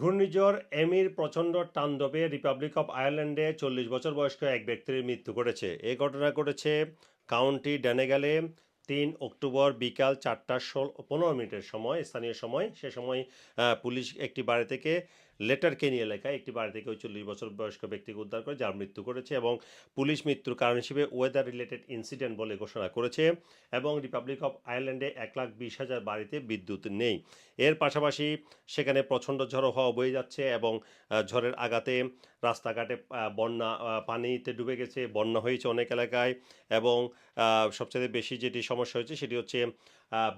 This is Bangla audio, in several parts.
ঘূর্ণিঝড় এমির প্রচণ্ড তাণ্ডবে রিপাবলিক অফ আয়ারল্যান্ডে চল্লিশ বছর বয়স্ক এক ব্যক্তির মৃত্যু ঘটেছে। এ ঘটনা ঘটেছে কাউন্টি ড্যানেগালে তিন অক্টোবর বিকাল চারটা ষোলো, পনেরো মিনিটের সময়, স্থানীয় সময়। সে সময় পুলিশ একটি বাড়ি থেকে লেটার কেনি এলাকায় একটি বাড়ি থেকে ওই চল্লিশ বছর বয়স্ক ব্যক্তিকে উদ্ধার করে যার মৃত্যু করেছে এবং পুলিশ মৃত্যুর কারণ হিসেবে ওয়েদার রিলেটেড ইনসিডেন্ট বলে ঘোষণা করেছে এবং রিপাবলিক অফ আয়ারল্যান্ডে এক লাখ বিশ হাজার বাড়িতে বিদ্যুৎ নেই। এর পাশাপাশি সেখানে প্রচণ্ড ঝড়ো হওয়া বয়ে যাচ্ছে এবং ঝড়ের আঘাতে রাস্তাঘাটে বন্যা পানিতে ডুবে গেছে, বন্যা হয়েছে অনেক এলাকায় এবং সবচেয়ে বেশি যেটি সমস্যা হয়েছে সেটি হচ্ছে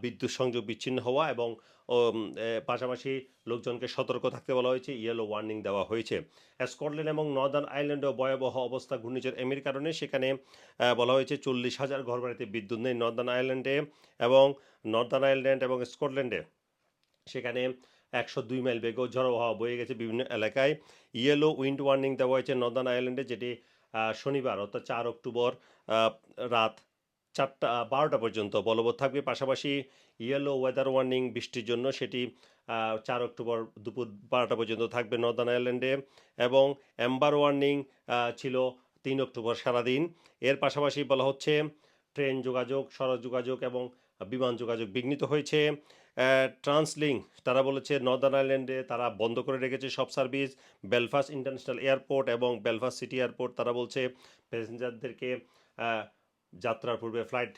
বিদ্যুৎ সংযোগ বিচ্ছিন্ন হওয়া এবং পাশাপাশি লোকজনকে সতর্ক থাকতে বলা হয়েছে। ইয়েলো ওয়ার্নিং দেওয়া হয়েছে। স্কটল্যান্ড এবং নর্দার্ন আইল্যান্ডেও ভয়াবহ অবস্থা ঘূর্ণিঝড় এমির কারণে। সেখানে বলা হয়েছে চল্লিশ হাজার ঘরবাড়িতে বিদ্যুৎ নেই নর্দার্ন আইল্যান্ডে এবং নর্দার্ন আইল্যান্ড এবং স্কটল্যান্ডে। সেখানে একশো দুই মাইল বেগেও ঝড়ো হওয়া বয়ে গেছে বিভিন্ন এলাকায়। ইয়েলো উইন্ড ওয়ার্নিং দেওয়া হয়েছে নর্দার্ন আইল্যান্ডে যেটি শনিবার অর্থাৎ চার অক্টোবর রাত চারটা বারোটা পর্যন্ত বলবৎ থাকবে। পাশাপাশি ইয়েলো ওয়েদার ওয়ার্নিং বৃষ্টির জন্য সেটি চার অক্টোবর দুপুর বারোটা পর্যন্ত থাকবে নর্দার্ন আইল্যান্ডে এবং অ্যাম্বার ওয়ার্নিং ছিল তিন অক্টোবর সারাদিন। এর পাশাপাশি বলা হচ্ছে ট্রেন যোগাযোগ, সড়ক যোগাযোগ এবং বিমান যোগাযোগ বিঘ্নিত হয়েছে। ট্রান্সলিঙ্ক তারা বলেছে নর্দার্ন আইল্যান্ডে তারা বন্ধ করে রেখেছে সব সার্ভিস বেলফাস্ট ইন্টারন্যাশনাল এয়ারপোর্ট এবং বেলফাস্ট সিটি এয়ারপোর্ট তারা বলছে প্যাসেঞ্জারদেরকে যাত্রার পূর্বে ফ্লাইট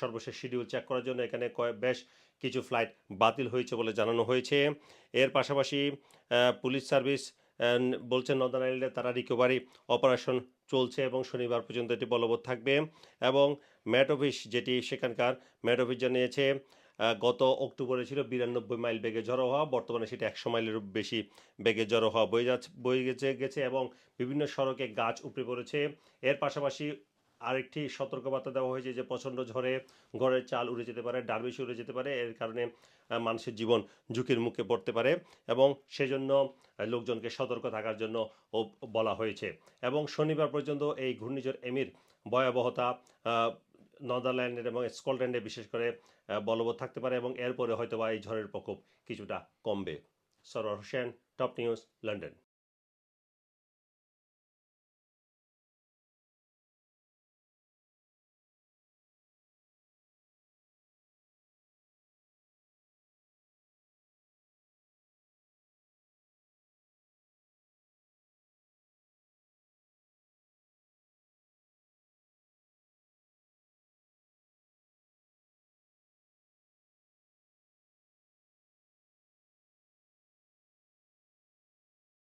সর্বশেষ শিডিউল চেক করার জন্য এখানে বেশ কিছু ফ্লাইট বাতিল হয়েছে বলে জানানো হয়েছে। এর পাশাপাশি পুলিশ সার্ভিস আহ, বলছে নর্দার্ন আইল্যান্ডে তারা রিকভারি অপারেশন চলছে এবং শনিবার পর্যন্ত এটি বলবৎ থাকবে এবং ম্যাট অফিস যেটি সেখানকার ম্যাট অফিস জানিয়েছে গত অক্টোবরে ছিল বিরানব্বই মাইল বেগে জড়ো হওয়া বর্তমানে সেটা একশো মাইলেরও বেশি বেগে জড়ো হওয়া বয়ে যাচ্ছে বয়ে গেছে গেছে এবং বিভিন্ন সড়কে গাছ উপড়ে পড়েছে। এর পাশাপাশি আরেকটি সতর্কবার্তা দেওয়া হয়েছে যে প্রচণ্ড ঝড়ে ঘরের চাল উড়ে যেতে পারে ডারবেশি উড়ে যেতে পারে। এর কারণে মানুষের জীবন ঝুঁকির মুখে পড়তে পারে এবং সেজন্য লোকজনকে সতর্ক থাকার জন্য বলা হয়েছে। এবং শনিবার পর্যন্ত এই ঘূর্ণিঝড় এমির ভয়াবহতা নদারল্যান্ডের এবং স্কটল্যান্ডে বিশেষ করে বলবৎ থাকতে পারে এবং এরপরে হয়তো বা এই ঝড়ের প্রকোপ কিছুটা কমবে। Sarowar Hossain, top news, London.